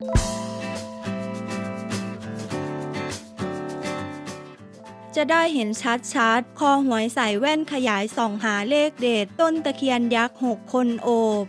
จะได้เห็นชัดๆ คอหวยใส่แว่นขยายส่องหาเลขเด็ดต้นตะเคียนยักษ์หกคนโอบ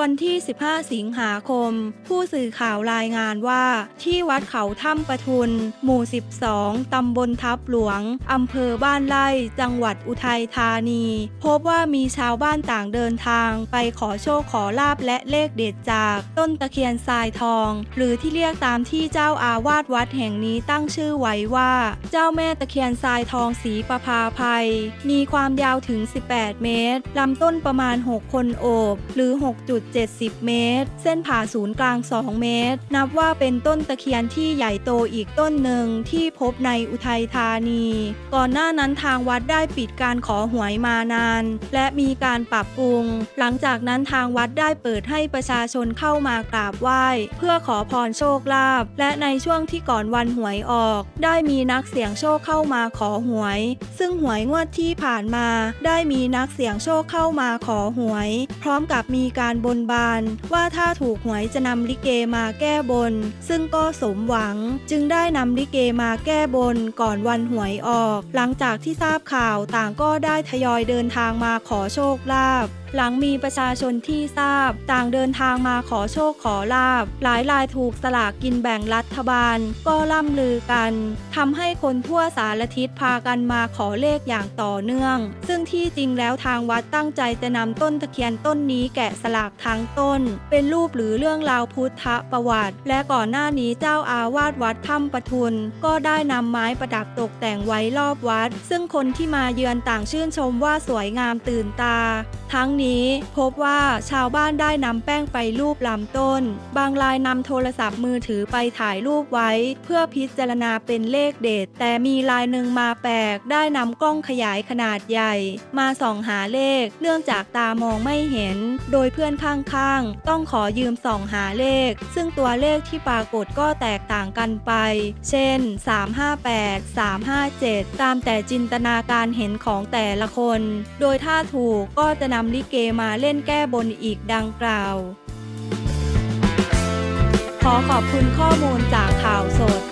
วันที่ 15 สิงหาคม ผู้สื่อข่าวรายงานว่า ที่วัดเขาถ้ำปะทุน หมู่ 12 ตำบลทับหลวง อำเภอบ้านไร่ จังหวัดอุทัยธานี พบว่ามีชาวบ้านต่างเดินทาง ไปขอโชคขอลาบและเลขเด็ดจากต้นตะเคียนทรายทอง หรือที่เรียกตามที่เจ้าอาวาสวัดแห่งนี้ตั้งชื่อไว้ว่า เจ้าแม่ตะเคียนทรายทองสีประภาภัย มีความยาวถึง 18 เมตรลำต้นประมาณ 6 คนโอบ หรือ 6 จุด6.70 เมตร เส้นผ่าศูนย์กลาง 2 เมตร นับว่าเป็นต้นตะเคียนที่ใหญ่โตอีกต้นหนึ่งที่พบในอุทัยธานี ก่อนหน้านั้นทางวัดได้ปิดการขอหวยมานาน และมีการปรับปรุง หลังจากนั้นทางวัดได้เปิดให้ประชาชนเข้ามากราบไหว้ เพื่อขอพรโชคลาภและในช่วงที่ก่อนวันหวยออก ได้มีนักเสี่ยงโชคเข้ามาขอหวย ซึ่งหวยงวดที่ผ่านมา ได้มีนักเสี่ยงโชคเข้ามาขอหวย พร้อมกับมีการบนบาน ว่าถ้าถูกหวยจะนำลิเกมาแก้บน ซึ่งก็สมหวัง จึงได้นำลิเกมาแก้บนก่อนวันหวยออก หลังจากที่ทราบข่าวต่างก็ได้ทยอยเดินทางมาขอโชคลาภหลังมีประชาชนที่ทราบ ต่างเดินทางมาขอโชคขอลาบ หลายรายถูกสลากกินแบ่งรัฐบาล ก็ล่ำลือกันทำให้คนทั่วสารทิศพากันมาขอเลขอย่างต่อเนื่อง ซึ่งที่จริงแล้วทางวัดตั้งใจจะนำต้นตะเคียนต้นนี้แกะสลักทั้งต้น เป็นรูปหรือเรื่องราวพุทธประวัติ และก่อนหน้านี้เจ้าอาวาสวัดถ้ำปทุน ก็ได้นำไม้ประดับตกแต่งไว้รอบวัด ซึ่งคนที่มาเยือนต่างชื่นชมว่าสวยงามตื่นตา ทั้งนี้พบว่าชาวบ้านได้นำแป้งไปรูปลำต้น บางรายนำโทรศัพท์มือถือไปถ่ายรูปไว้ เพื่อพิจารณาเป็นเลขเด็ด แต่มีรายหนึ่งมาแปลก ได้นำกล้องขยายขนาดใหญ่ มาส่องหาเลข เนื่องจากตามองไม่เห็น โดยเพื่อนข้างๆ ต้องขอยืมส่องหาเลข ซึ่งตัวเลขที่ปรากฏก็แตกต่างกันไป เช่น 358 357 ตามแต่จินตนาการเห็นของแต่ละคน โดยถ้าถูกก็จะนำลิเกมาเล่นแก้บนอีกดังกล่าว ขอขอบคุณข้อมูลจากข่าวสด